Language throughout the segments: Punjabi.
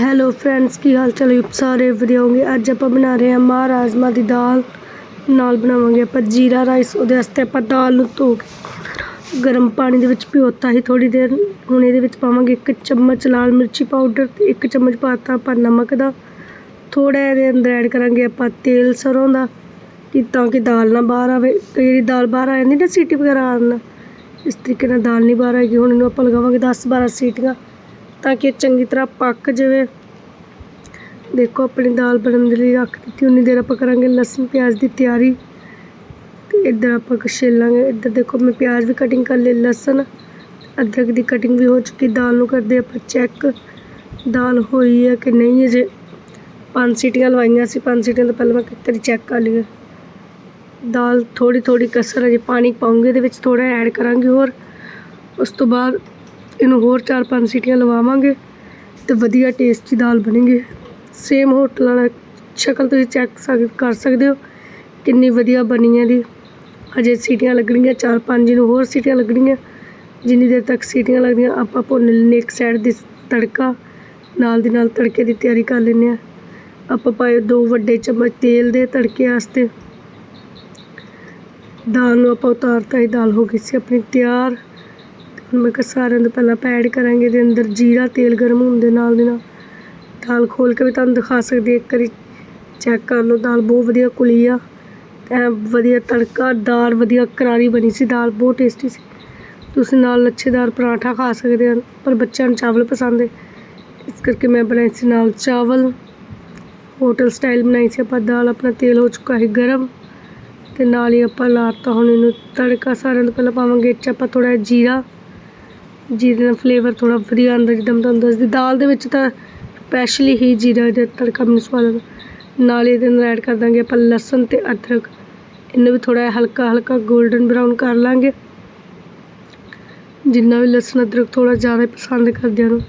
ਹੈਲੋ ਫਰੈਂਡਸ ਕੀ ਹਾਲ ਚਾਲ? ਹੈ ਸਾਰੇ ਵਧੀਆ ਹੋਗੇ ਅੱਜ ਆਪਾਂ ਬਣਾ ਰਹੇ ਹਾਂ ਮਾਂ ਰਾਜਮਾ ਦੀ ਦਾਲ ਨਾਲ ਬਣਾਵਾਂਗੇ ਆਪਾਂ ਜੀਰਾ ਰਾਈਸ। ਉਹਦੇ ਵਾਸਤੇ ਆਪਾਂ ਦਾਲ ਨੂੰ ਧੋ ਕੇ ਗਰਮ ਪਾਣੀ ਦੇ ਵਿੱਚ ਭਿਓਤਾ ਸੀ ਥੋੜੀ ਦੇਰ ਹੁਣ ਇਹਦੇ ਵਿੱਚ ਪਾਵਾਂਗੇ ਇੱਕ ਚਮਚ ਲਾਲ ਮਿਰਚੀ ਪਾਊਡਰ ਤੇ ਇੱਕ ਚਮਚ ਪਾਤਾ ਆਪਾਂ ਨਮਕ ਦਾ। ਥੋੜਾ ਇਹਦੇ ਅੰਦਰ ਐਡ ਕਰਾਂਗੇ ਆਪਾਂ ਤੇਲ ਸਰੋਂ ਦਾ ਕਿ ਤਾਂ ਕਿ ਦਾਲ ਨਾ ਬਾਹਰ ਆਵੇ। ਕਈ ਵਾਰੀ ਦਾਲ ਬਾਹਰ ਆ ਜਾਂਦੀ ਨਾ ਸੀਟੀ ਵਗੈਰਾ ਆਉਣ ਨਾਲ, ਇਸ ਤਰੀਕੇ ਨਾਲ ਦਾਲ ਨਹੀਂ ਬਾਹਰ ਆਏਗੀ। ਹੁਣ ਇਹਨੂੰ ਆਪਾਂ ਲਗਾਵਾਂਗੇ 10 12 ਸੀਟੀਆਂ ਤਾਂ ਕਿ ਇਹ ਚੰਗੀ ਤਰ੍ਹਾਂ ਪੱਕ ਜਾਵੇ। ਦੇਖੋ, ਆਪਣੀ ਦਾਲ ਬਣਨ ਦੇ ਲਈ ਰੱਖ ਦਿੱਤੀ, ਉਨੀ ਦੇਰ ਆਪਾਂ ਕਰਾਂਗੇ ਲਸਣ, ਪਿਆਜ਼ ਦੀ ਤਿਆਰੀ। ਤੇ ਇੱਧਰ ਆਪਾਂ ਛਿੱਲਾਂਗੇ ਇੱਧਰ ਦੇਖੋ, ਮੈਂ ਪਿਆਜ਼ ਵੀ ਕਟਿੰਗ ਕਰ ਲਈ, ਲਸਣ, ਅਦਰਕ ਦੀ ਕਟਿੰਗ ਵੀ ਹੋ ਚੁੱਕੀ, ਦਾਲ ਨੂੰ ਕਰਦੇ ਆਪਾਂ ਚੈੱਕ ਦਾਲ ਹੋਈ ਹੈ ਕਿ ਨਹੀਂ ਅਜੇ ਪੰਜ ਸੀਟੀਆਂ ਲਵਾਈਆਂ ਸੀ, ਪੰਜ ਸੀਟੀਆਂ ਤੋਂ ਪਹਿਲਾਂ ਮੈਂ ਕਿਤੇ ਚੈੱਕ ਕਰ ਲਈਏ ਦਾਲ ਥੋੜੀ ਥੋੜੀ ਕਸਰ ਅਜੇ ਪਾਣੀ ਪਾਉਂਗੇ, ਇਹਦੇ ਵਿੱਚ ਥੋੜਾ ਐਡ ਕਰਾਂਗੇ ਹੋਰ। ਉਸ ਤੋਂ ਬਾਅਦ ਇਹਨੂੰ ਹੋਰ ਚਾਰ, ਪੰਜ ਸੀਟੀਆਂ ਲਵਾਵਾਂਗੇ ਤੇ ਵਧੀਆ ਟੇਸਟੀ ਦਾਲ ਬਣੇਗੀ। ਸੇਮ ਹੋਟਲ ਵਾਲਾ ਸ਼ਕਲ ਤੁਸੀਂ ਚੈੱਕ ਸਕ ਕਰ ਸਕਦੇ ਹੋ। ਕਿੰਨੀ ਵਧੀਆ ਬਣੀ ਹੈ ਦੀ ਅਜੇ ਸੀਟੀਆਂ ਲੱਗਣਗੀਆਂ, ਚਾਰ ਪੰਜ ਨੂੰ ਹੋਰ ਸੀਟੀਆਂ ਲੱਗਣਗੀਆਂ। ਜਿੰਨੀ ਦੇਰ ਤੱਕ ਸੀਟੀਆਂ ਲੱਗਦੀਆਂ, ਆਪਾਂ ਭੁੰਨ ਲੈਂਦੇ ਇੱਕ ਸਾਈਡ ਦੀ ਤੜਕਾ, ਨਾਲ ਦੀ ਨਾਲ ਤੜਕੇ ਦੀ ਤਿਆਰੀ ਕਰ ਲੈਂਦੇ ਆ ਆਪਾਂ ਪਾਏ ਦੋ ਵੱਡੇ ਚਮਚ ਤੇਲ ਦੇ ਤੜਕੇ ਵਾਸਤੇ। ਦਾਲ ਨੂੰ ਆਪਾਂ ਉਤਾਰਤਾ ਹੀ ਦਾਲ ਹੋ ਗਈ ਸੀ ਆਪਣੀ ਤਿਆਰ। ਤੇ ਹੁਣ ਮੈਂ ਕਿਹਾ ਸਾਰਿਆਂ ਤੋਂ ਪਹਿਲਾਂ ਆਪਾਂ ਐਡ ਕਰਾਂਗੇ, ਇਹਦੇ ਅੰਦਰ ਜੀਰਾ ਤੇਲ ਗਰਮ ਹੋਣ ਦੇ ਨਾਲ ਦੇ ਨਾਲ। ਦਾਲ ਖੋਲ ਕੇ ਵੀ ਤੁਹਾਨੂੰ ਦਿਖਾ ਸਕਦੀ ਇੱਕ ਵਾਰੀ ਚੈੱਕ ਕਰ ਲਓ, ਦਾਲ ਬਹੁਤ ਵਧੀਆ ਕੁਲੀ ਆ। ਤੇ ਵਧੀਆ ਤੜਕਾ, ਦਾਲ ਵਧੀਆ ਕਰਾਰੀ ਬਣੀ ਸੀ, ਦਾਲ ਬਹੁਤ ਟੇਸਟੀ ਸੀ। ਤੁਸੀਂ ਨਾਲ ਲੱਛੇਦਾਰ ਪਰਾਠਾ ਖਾ ਸਕਦੇ ਹੋ, ਪਰ ਬੱਚਿਆਂ ਨੂੰ ਚਾਵਲ ਪਸੰਦ ਹੈ। ਇਸ ਕਰਕੇ ਮੈਂ ਬਣਾਈ ਸੀ ਨਾਲ ਚਾਵਲ। ਹੋਟਲ ਸਟਾਈਲ ਬਣਾਈ ਸੀ ਆਪਾਂ, ਦਾਲ ਆਪਣਾ ਤੇਲ ਹੋ ਚੁੱਕਾ ਹੈ ਗਰਮ। ਤੇ ਨਾਲ ਹੀ ਆਪਾਂ ਲਾਤਾ ਹੁਣ ਇਹਨੂੰ ਤੜਕਾ, ਸਾਰਿਆਂ ਤੋਂ ਪਹਿਲਾਂ ਪਾਵਾਂਗੇ, ਇਹ 'ਚ ਆਪਾਂ ਥੋੜਾ ਜੀਰਾ। ਜੀਰੇ ਨਾਲ ਫਲੇਵਰ ਥੋੜਾ ਵਧੀਆ ਆਉਂਦਾ, ਜਿੱਦਾਂ ਮੈਂ ਤੁਹਾਨੂੰ ਦੱਸਦੀ, ਦਾਲ ਦੇ ਵਿੱਚ ਤਾਂ ਸਪੈਸ਼ਲੀ ਹੀ ਜੀਰਾ ਦਾ ਤੜਕਾ ਮੈਨੂੰ ਸਵਾਦ ਲੱਗਦਾ। ਨਾਲ ਹੀ ਇਹਦੇ ਅੰਦਰ ਐਡ ਕਰ ਦਾਂਗੇ ਆਪਾਂ ਲਸਣ ਤੇ ਅਦਰਕ। ਇਹਨੂੰ ਵੀ ਥੋੜਾ ਹਲਕਾ ਹਲਕਾ 골ਡਨ ਬਰਾਊਨ ਕਰ ਲਾਂਗੇ। ਜਿੰਨਾ ਵੀ ਲਸਣ ਅਦਰਕ ਥੋੜਾ ਜ਼ਿਆਦਾ ਪਸੰਦ ਕਰਦੇ ਨੂੰ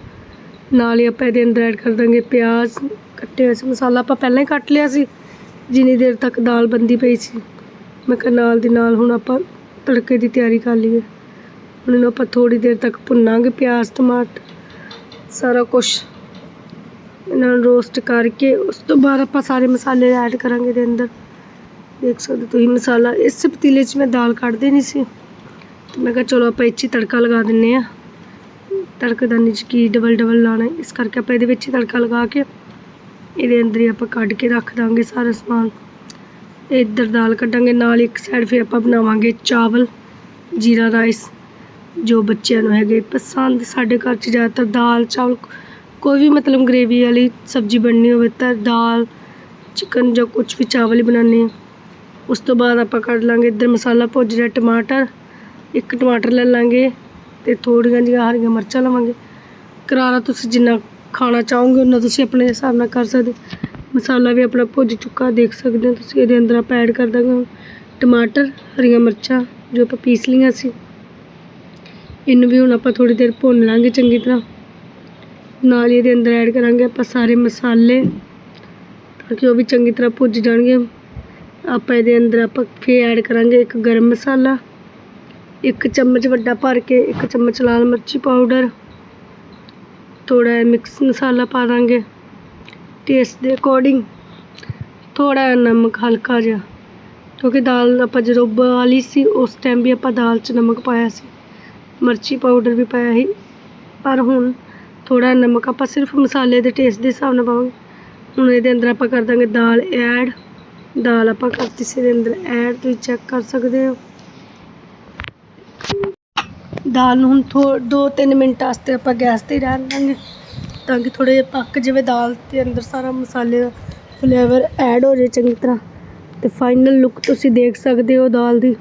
ਨਾਲ ਹੀ ਆਪਾਂ ਇਹਦੇ ਅੰਦਰ ਐਡ ਕਰ ਦਾਂਗੇ ਪਿਆਜ਼। ਕੱਟੇ ਹੋਏ ਸੀ ਮਸਾਲਾ ਆਪਾਂ ਪਹਿਲਾਂ ਹੀ ਕੱਟ ਲਿਆ ਸੀ। ਜਿੰਨੀ ਦੇਰ ਤੱਕ ਦਾਲ ਬੰਦੀ ਪਈ ਸੀ। ਮੈਂ ਕਿਹਾ ਨਾਲ ਦੀ ਨਾਲ ਹੁਣ ਆਪਾਂ ਤੜਕੇ ਦੀ ਤਿਆਰੀ ਕਰ ਲਈਏ। ਹੁਣ ਇਹਨੂੰ ਆਪਾਂ ਥੋੜੀ ਦੇਰ ਤੱਕ ਭੁੰਨਾਂਗੇ ਪਿਆਜ਼, ਟਮਾਟਰ। ਸਾਰਾ ਕੁਝ ਇਹਨਾਂ ਰੋਸਟ ਕਰਕੇ ਉਸ ਤੋਂ ਬਾਅਦ ਆਪਾਂ ਸਾਰੇ ਮਸਾਲੇ ਐਡ ਕਰਾਂਗੇ ਇਹਦੇ ਅੰਦਰ। ਦੇਖ ਸਕਦੇ ਤੁਸੀਂ ਮਸਾਲਾ, ਇਸ ਪਤੀਲੇ 'ਚ ਮੈਂ ਦਾਲ ਕੱਢਦੇ ਨਹੀਂ ਸੀ। ਤੇ ਮੈਂ ਕਿਹਾ ਚਲੋ ਆਪਾਂ ਇੱਥੇ ਤੜਕਾ ਲਗਾ ਦਿੰਨੇ ਆ। ਤੜਕਦਾਨੀ 'ਚ ਕੀ ਡਬਲ ਡਬਲ ਲਾਣਾ ਇਸ ਕਰਕੇ ਆਪਾਂ ਇਹਦੇ ਵਿੱਚ ਹੀ ਤੜਕਾ ਲਗਾ ਕੇ ਇਹਦੇ ਅੰਦਰ ਹੀ ਆਪਾਂ ਕੱਢ ਕੇ ਰੱਖ ਦਾਂਗੇ ਸਾਰਾ ਸਮਾਨ। ਇੱਧਰ ਦਾਲ ਕੱਢਾਂਗੇ, ਨਾਲ ਇੱਕ ਸਾਈਡ ਫਿਰ ਆਪਾਂ ਬਣਾਵਾਂਗੇ ਚਾਵਲ, ਜੀਰਾ ਰਾਈਸ, ਜੋ ਬੱਚਿਆਂ ਨੂੰ ਹੈਗੇ ਪਸੰਦ। ਸਾਡੇ ਘਰ 'ਚ ਜ਼ਿਆਦਾਤਰ ਦਾਲ, ਚਾਵਲ ਕੋਈ ਵੀ ਮਤਲਬ ਗ੍ਰੇਵੀ ਵਾਲੀ ਸਬਜ਼ੀ ਬਣਨੀ ਹੋਵੇ ਤਾਂ ਦਾਲ ਚਿਕਨ ਜਾਂ ਕੁਝ ਵੀ ਚਾਵਲ ਹੀ ਬਣਾਉਂਦੇ ਹਾਂ। ਉਸ ਤੋਂ ਬਾਅਦ ਆਪਾਂ ਕੱਢ ਲਾਂਗੇ ਇੱਧਰ ਮਸਾਲਾ ਭੁੱਜ ਰਿਹਾ ਟਮਾਟਰ, ਇੱਕ ਟਮਾਟਰ ਲੈ ਲਾਂਗੇ ਤੇ ਥੋੜੀਆਂ ਜਿਹੀਆਂ ਹਰੀਆਂ ਮਿਰਚਾਂ ਲਵਾਂਗੇ। ਕਰਾਰਾ ਤੁਸੀਂ ਜਿੰਨਾ ਖਾਣਾ ਚਾਹੋਗੇ ਉਹਨਾਂ ਤੁਸੀਂ ਆਪਣੇ ਹਿਸਾਬ ਨਾਲ ਕਰ ਸਕਦੇ। ਮਸਾਲਾ ਵੀ ਆਪਣਾ ਭੁੱਜ ਚੁੱਕਾ, ਦੇਖ ਸਕਦੇ ਹੋ ਤੁਸੀਂ, ਇਹਦੇ ਅੰਦਰ ਆਪਾਂ ਐਡ ਕਰ ਦਾਂਗੇ ਟਮਾਟਰ, ਹਰੀਆਂ ਮਿਰਚਾਂ, ਜੋ ਆਪਾਂ ਪੀਸ ਲਈਆਂ ਸੀ। ਇਹਨੂੰ ਵੀ ਹੁਣ ਆਪਾਂ ਥੋੜੀ ਦੇਰ ਭੁੰਨ ਲਾਂਗੇ ਚੰਗੀ ਤਰ੍ਹਾਂ। ਨਾਲ ਹੀ ਇਹਦੇ ਅੰਦਰ ਐਡ ਕਰਾਂਗੇ ਆਪਾਂ ਸਾਰੇ ਮਸਾਲੇ ਤਾਂ ਕਿ ਉਹ ਵੀ ਚੰਗੀ ਤਰ੍ਹਾਂ ਭੁੱਜ ਜਾਣਗੇ। ਆਪਾਂ ਇਹਦੇ ਅੰਦਰ ਆਪਾਂ ਫੇਰ ਐਡ ਕਰਾਂਗੇ ਇੱਕ ਗਰਮ ਮਸਾਲਾ, ਇੱਕ ਚਮਚ ਵੱਡਾ ਭਰ ਕੇ ਇੱਕ ਚਮਚ ਲਾਲ ਮਿਰਚੀ ਪਾਊਡਰ ਥੋੜਾ ਮਿਕਸ ਮਸਾਲਾ ਪਾ ਦਾਂਗੇ। ਟੇਸਟ ਦੇ ਅਕੋਰਡਿੰਗ ਥੋੜਾ ਨਮਕ ਹਲਕਾ ਜਿਹਾ, ਕਿਉਂਕਿ ਦਾਲ ਆਪਾਂ ਜਦੋਂ ਉਬਾਲੀ ਸੀ, ਉਸ ਟਾਈਮ ਵੀ ਆਪਾਂ ਦਾਲ 'ਚ ਨਮਕ ਪਾਇਆ ਸੀ। ਮਿਰਚੀ ਪਾਊਡਰ ਵੀ ਪਾਇਆ ਸੀ। ਪਰ ਹੁਣ ਥੋੜਾ ਨਮਕ ਆਪਾਂ ਸਿਰਫ ਮਸਾਲੇ ਦੇ ਟੇਸਟ ਦੇ ਹਿਸਾਬ ਨਾਲ ਪਾਵਾਂਗੇ। ਹੁਣ ਇਹਦੇ ਅੰਦਰ ਆਪਾਂ ਕਰ ਦਾਂਗੇ ਦਾਲ ਐਡ ਦਾਲ ਆਪਾਂ ਕਰਤੀ ਸੀ ਇਹਦੇ ਅੰਦਰ ਐਡ ਤੁਸੀਂ ਚੈੱਕ ਕਰ ਸਕਦੇ ਹੋ। ਦਾਲ ਨੂੰ ਹੁਣ ਥੋ 2-3 ਮਿੰਟ ਵਾਸਤੇ ਆਪਾਂ ਗੈਸ ਤੇ ਹੀ ਰਹਿਣ ਦਾਂਗੇ ਤਾਂ ਕਿ ਥੋੜੇ ਪੱਕ ਜਾਵੇ ਦਾਲ ਤੇ ਅੰਦਰ ਸਾਰਾ ਮਸਾਲੇ ਦਾ ਫਲੇਵਰ ਐਡ ਹੋ ਜਾਵੇ ਚੰਗੀ ਤਰ੍ਹਾਂ। ਤੇ ਫਾਈਨਲ ਲੁੱਕ ਤੁਸੀਂ ਦੇਖ ਸਕਦੇ ਹੋ ਦਾਲ ਦੀ।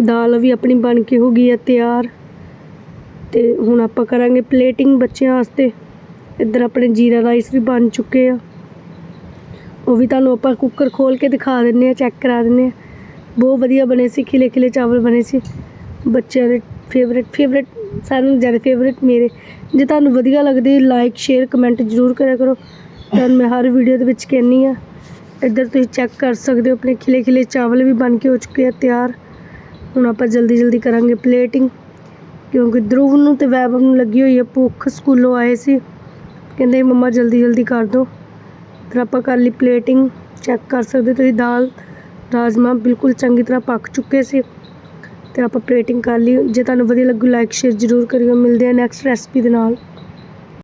ਦਾਲ ਵੀ ਆਪਣੀ ਬਣ ਕੇ ਹੋ ਗਈ ਹੈ ਤਿਆਰ। ਤੇ ਹੁਣ ਆਪਾਂ ਕਰਾਂਗੇ ਪਲੇਟਿੰਗ ਬੱਚਿਆਂ ਵਾਸਤੇ। ਇੱਧਰ ਆਪਣੇ ਜੀਰਾ ਰਾਈਸ ਵੀ ਬਣ ਚੁੱਕੇ ਆ। ਉਹ ਵੀ ਤੁਹਾਨੂੰ ਆਪਾਂ ਕੁੱਕਰ ਖੋਲ ਕੇ ਦਿਖਾ ਦਿੰਨੇ ਆ ਚੈੱਕ ਕਰਾ ਦਿੰਨੇ ਆ। ਬਹੁਤ ਵਧੀਆ ਬਣੇ ਸੀ ਖਿਲੇ ਖਿਲੇ ਚਾਵਲ ਬਣੇ ਸੀ। ਬੱਚਿਆਂ ਦੇ ਫੇਵਰੇਟ ਫੇਵਰੇਟ ਸਾਰਿਆਂ ਨੂੰ ਜ਼ਿਆਦਾ ਫੇਵਰੇਟ ਮੇਰੇ। ਜੇ ਤੁਹਾਨੂੰ ਵਧੀਆ ਲੱਗਦੀ ਲਾਈਕ ਸ਼ੇਅਰ ਕਮੈਂਟ ਜ਼ਰੂਰ ਕਰਿਆ ਕਰੋ। ਤੁਹਾਨੂੰ ਮੈਂ ਹਰ ਵੀਡੀਓ ਦੇ ਵਿੱਚ ਕਹਿੰਨੀ ਆ, ਇੱਧਰ ਤੁਸੀਂ ਚੈੱਕ ਕਰ ਸਕਦੇ ਹੋ, ਆਪਣੇ ਖਿਲੇ ਖਿਲੇ ਚਾਵਲ ਵੀ ਬਣ ਕੇ ਹੋ ਚੁੱਕੇ ਆ ਤਿਆਰ। ਹੁਣ ਆਪਾਂ ਜਲਦੀ ਜਲਦੀ ਕਰਾਂਗੇ ਪਲੇਟਿੰਗ ਕਿਉਂਕਿ ਧਰੁਵ ਨੂੰ ਤੇ ਵੈਭਵ ਨੂੰ ਲੱਗੀ ਹੋਈ ਹੈ ਭੁੱਖ, ਸਕੂਲੋਂ ਆਏ ਸੀ। ਕਹਿੰਦੇ, ਮੰਮਾ, ਜਲਦੀ ਜਲਦੀ ਕਰ ਦਿਓ ਫਿਰ ਆਪਾਂ ਕਰ ਲਈ ਪਲੇਟਿੰਗ ਚੈੱਕ ਕਰ ਸਕਦੇ ਤੁਸੀਂ ਦਾਲ। ਰਾਜਮਾ ਬਿਲਕੁਲ ਚੰਗੀ ਤਰ੍ਹਾਂ ਪੱਕ ਚੁੱਕੇ ਸੀ ਤੇ ਆਪਾਂ ਪਲੇਟਿੰਗ ਕਰ ਲਈ। ਜੇ ਤੁਹਾਨੂੰ ਵਧੀਆ ਲੱਗੂ ਲਾਈਕ ਸ਼ੇਅਰ ਜ਼ਰੂਰ ਕਰਿਓ। ਮਿਲਦੇ ਆ ਨੈਕਸਟ ਰੈਸਪੀ ਦੇ ਨਾਲ।